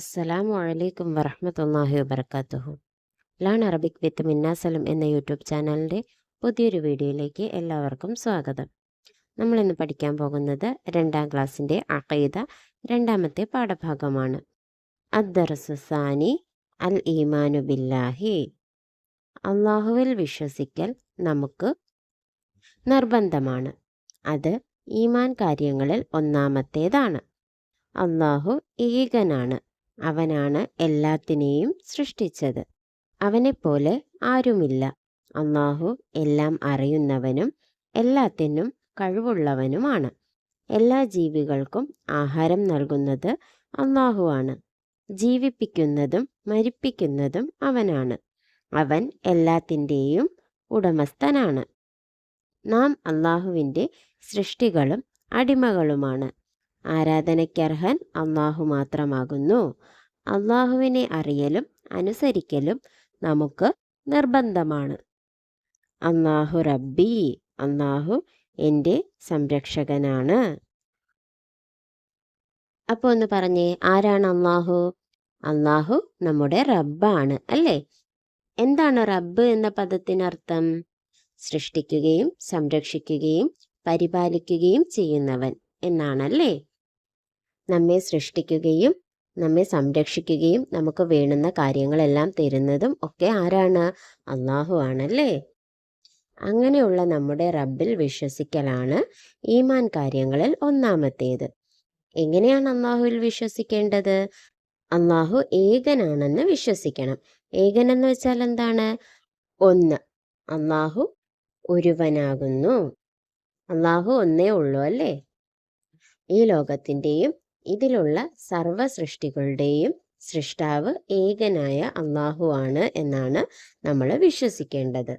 അസ്സലാമു അലൈക്കും വറഹ്മത്തുള്ളാഹി വബർക്കാത്തുഹു ലാൺ അറബിക് വിത്ത് മിന്നാസലം എന്ന യൂട്യൂബ് ചാനലിന്റെ പുതിയൊരു വീഡിയോയിലേക്ക് എല്ലാവർക്കും സ്വാഗതം. നമ്മളിന്ന് പഠിക്കാൻ പോകുന്നത് രണ്ടാം ക്ലാസ്സിന്റെ അഖീദ രണ്ടാമത്തെ പാഠഭാഗമാണ്. അദ്ദർസുസാനി അൽ ഈമാനു ബില്ലാഹി. അള്ളാഹുവിൽ വിശ്വസിക്കൽ നമുക്ക് നിർബന്ധമാണ്. അത് ഈമാൻ കാര്യങ്ങളിൽ ഒന്നാമത്തേതാണ്. അള്ളാഹു ഏകനാണ്. അവനാണ് എല്ലാത്തിനെയും സൃഷ്ടിച്ചത്. അവനെപ്പോലെ ആരുമില്ല. അള്ളാഹു എല്ലാം അറിയുന്നവനും എല്ലാത്തിനും കഴിവുള്ളവനുമാണ്. എല്ലാ ജീവികൾക്കും ആഹാരം നൽകുന്നത് അള്ളാഹുവാണ്. ജീവിപ്പിക്കുന്നതും മരിപ്പിക്കുന്നതും അവനാണ്. അവൻ എല്ലാത്തിന്റെയും ഉടമസ്ഥനാണ്. നാം അള്ളാഹുവിന്റെ സൃഷ്ടികളും അടിമകളുമാണ്. ആരാധനയ്ക്കർഹൻ അള്ളാഹു മാത്രമാകുന്നു. അള്ളാഹുവിനെ അറിയലും അനുസരിക്കലും നമുക്ക് നിർബന്ധമാണ്. അള്ളാഹു റബ്ബി അള്ളാഹു എന്റെ സംരക്ഷകനാണ്. അപ്പോൾ ഒന്ന് പറഞ്ഞേ ആരാണ് അള്ളാഹു? അള്ളാഹു നമ്മുടെ റബ്ബാണ് അല്ലേ? എന്താണ് റബ്ബ് എന്ന പദത്തിനർത്ഥം? സൃഷ്ടിക്കുകയും സംരക്ഷിക്കുകയും പരിപാലിക്കുകയും ചെയ്യുന്നവൻ എന്നാണല്ലേ? നമ്മെ സൃഷ്ടിക്കുകയും നമ്മെ സംരക്ഷിക്കുകയും നമുക്ക് വേണുന്ന കാര്യങ്ങളെല്ലാം തരുന്നതും ഒക്കെ ആരാണ്? അള്ളാഹു ആണല്ലേ? അങ്ങനെയുള്ള നമ്മുടെ റബ്ബിൽ വിശ്വസിക്കലാണ് ഈമാൻ കാര്യങ്ങളിൽ ഒന്നാമത്തേത്. എങ്ങനെയാണ് അള്ളാഹുവിൽ വിശ്വസിക്കേണ്ടത്? അള്ളാഹു ഏകനാണെന്ന് വിശ്വസിക്കണം. ഏകനെന്ന് വെച്ചാൽ എന്താണ്? ഒന്ന് അള്ളാഹു ഒരുവനാകുന്നു. അള്ളാഹു ഒന്നേ ഉള്ളൂ അല്ലേ? ഈ ലോകത്തിന്റെയും ഇതിലുള്ള സർവ സൃഷ്ടികളുടെയും സൃഷ്ടാവ് ഏകനായ അള്ളാഹു ആണ് എന്നാണ് നമ്മൾ വിശ്വസിക്കേണ്ടത്.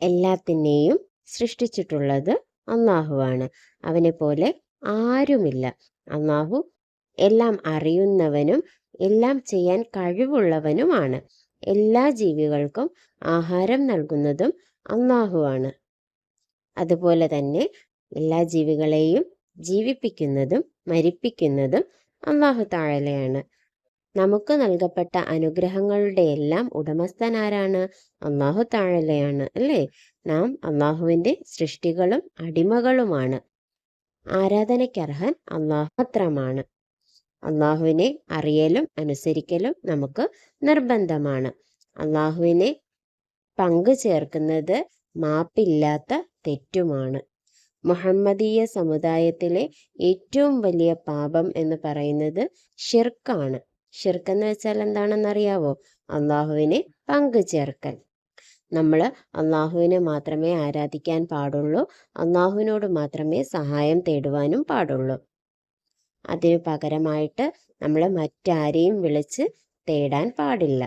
എല്ലാത്തിനെയും സൃഷ്ടിച്ചിട്ടുള്ളത് അള്ളാഹുവാണ് അവനെ പോലെ ആരുമില്ല. അള്ളാഹു എല്ലാം അറിയുന്നവനും എല്ലാം ചെയ്യാൻ കഴിവുള്ളവനുമാണ് എല്ലാ ജീവികൾക്കും ആഹാരം നൽകുന്നതും അള്ളാഹുവാണ് അതുപോലെ തന്നെ എല്ലാ ജീവികളെയും ജീവിപ്പിക്കുന്നതും മരിപ്പിക്കുന്നതും അള്ളാഹു താഴലയാണ് നമുക്ക് നൽകപ്പെട്ട അനുഗ്രഹങ്ങളുടെ എല്ലാം ഉടമസ്ഥനാരാണ് അള്ളാഹു താഴലയാണ് അല്ലേ? നാം അള്ളാഹുവിന്റെ സൃഷ്ടികളും അടിമകളുമാണ്. ആരാധനയ്ക്കർഹൻ അള്ളാഹു മാത്രമാണ്. അള്ളാഹുവിനെ അറിയലും അനുസരിക്കലും നമുക്ക് നിർബന്ധമാണ്. അള്ളാഹുവിനെ പങ്കു ചേർക്കുന്നത് മാപ്പില്ലാത്ത തെറ്റുമാണ്. മുഹമ്മദീയ സമുദായത്തിലെ ഏറ്റവും വലിയ പാപം എന്ന് പറയുന്നത് ഷിർക്കാണ് ഷിർക്ക് എന്ന് വെച്ചാൽ എന്താണെന്നറിയാവോ? അള്ളാഹുവിനെ പങ്കു ചേർക്കൽ. നമ്മൾ അള്ളാഹുവിനെ മാത്രമേ ആരാധിക്കാൻ പാടുള്ളൂ അള്ളാഹുവിനോട് മാത്രമേ സഹായം തേടുവാനും പാടുള്ളൂ. അതിനു പകരമായിട്ട് നമ്മൾ മറ്റാരെയും വിളിച്ച് തേടാൻ പാടില്ല.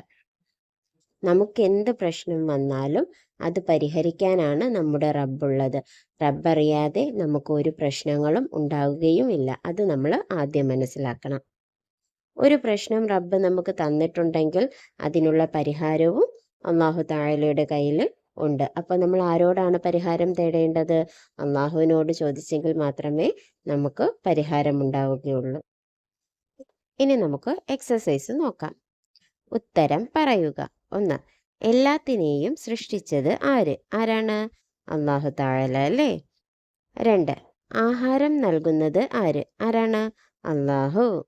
നമുക്ക് എന്ത് പ്രശ്നം വന്നാലും അത് പരിഹരിക്കാനാണ് നമ്മുടെ റബ്ബുള്ളത്. റബ്ബറിയാതെ നമുക്ക് ഒരു പ്രശ്നങ്ങളും ഉണ്ടാവുകയും ഇല്ല അത് നമ്മൾ ആദ്യം മനസ്സിലാക്കണം. ഒരു പ്രശ്നം റബ്ബ് നമുക്ക് തന്നിട്ടുണ്ടെങ്കിൽ അതിനുള്ള പരിഹാരവും അള്ളാഹു താഴലയുടെ കയ്യിൽ ഉണ്ട്. അപ്പോൾ നമ്മൾ ആരോടാണ് പരിഹാരം തേടേണ്ടത്? അള്ളാഹുവിനോട് ചോദിച്ചെങ്കിൽ മാത്രമേ നമുക്ക് പരിഹാരം ഉണ്ടാവുകയുള്ളൂ. ഇനി നമുക്ക് എക്സസൈസ് നോക്കാം. ഉത്തരം പറയുക. ഒന്ന് എല്ലാത്തിനെയും സൃഷ്ടിച്ചത് ആര്? ആരാണ്? അള്ളാഹു താഴല അല്ലേ? രണ്ട് ആഹാരം നൽകുന്നത് ആര്? ആരാണ്? അള്ളാഹു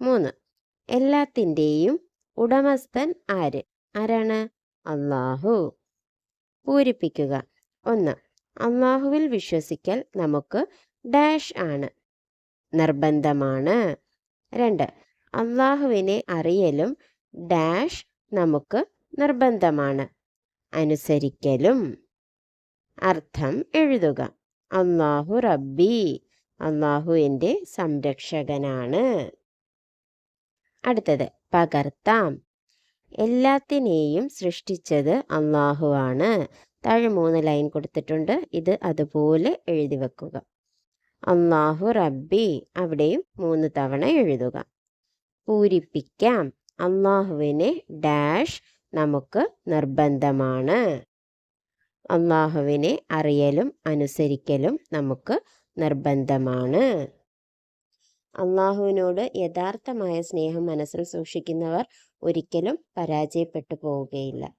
മൂന്ന് എല്ലാത്തിന്റെയും ഉടമസ്ഥൻ ആര്? ആരാണ്? അള്ളാഹു പൂരിപ്പിക്കുക. ഒന്ന് അള്ളാഹുവിൽ വിശ്വസിക്കൽ നമുക്ക് ഡാഷ് ആണ്. നിർബന്ധമാണ്. രണ്ട് അള്ളാഹുവിനെ അറിയലും ഡാഷ് നമുക്ക് നിർബന്ധമാണ്. അനുസരിക്കലും. അർത്ഥം എഴുതുക. അള്ളാഹു റബ്ബി. അള്ളാഹു എന്റെ സംരക്ഷകനാണ്. അടുത്തത് പകർത്താം. എല്ലാത്തിനെയും സൃഷ്ടിച്ചത് അള്ളാഹുവാണ് താഴെ മൂന്ന് ലൈൻ കൊടുത്തിട്ടുണ്ട്. ഇത് അതുപോലെ എഴുതി വെക്കുക. അള്ളാഹു റബ്ബി. അവിടെയും മൂന്ന് തവണ എഴുതുക. പൂരിപ്പിക്കാം. അള്ളാഹുവിനെ ഡാഷ് നമുക്ക് നിർബന്ധമാണ്. അള്ളാഹുവിനെ അറിയലും അനുസരിക്കലും നമുക്ക് നിർബന്ധമാണ്. അള്ളാഹുവിനോട് യഥാർത്ഥമായ സ്നേഹം മനസ്സിൽ സൂക്ഷിക്കുന്നവർ ഒരിക്കലും പരാജയപ്പെട്ടു പോവുകയില്ല.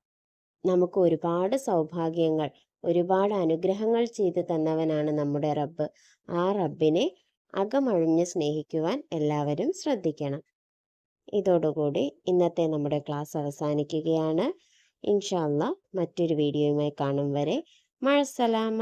നമുക്ക് ഒരുപാട് സൗഭാഗ്യങ്ങൾ ഒരുപാട് അനുഗ്രഹങ്ങൾ ചെയ്തു തന്നവനാണ് നമ്മുടെ റബ്ബ്. ആ റബ്ബിനെ അകമഴിഞ്ഞ് സ്നേഹിക്കുവാൻ എല്ലാവരും ശ്രദ്ധിക്കണം. ഇതോടുകൂടി ഇന്നത്തെ നമ്മുടെ ക്ലാസ് അവസാനിക്കുകയാണ്. ഇൻഷാല്ല മറ്റൊരു വീഡിയോയുമായി കാണും വരെ. മഴസലാമ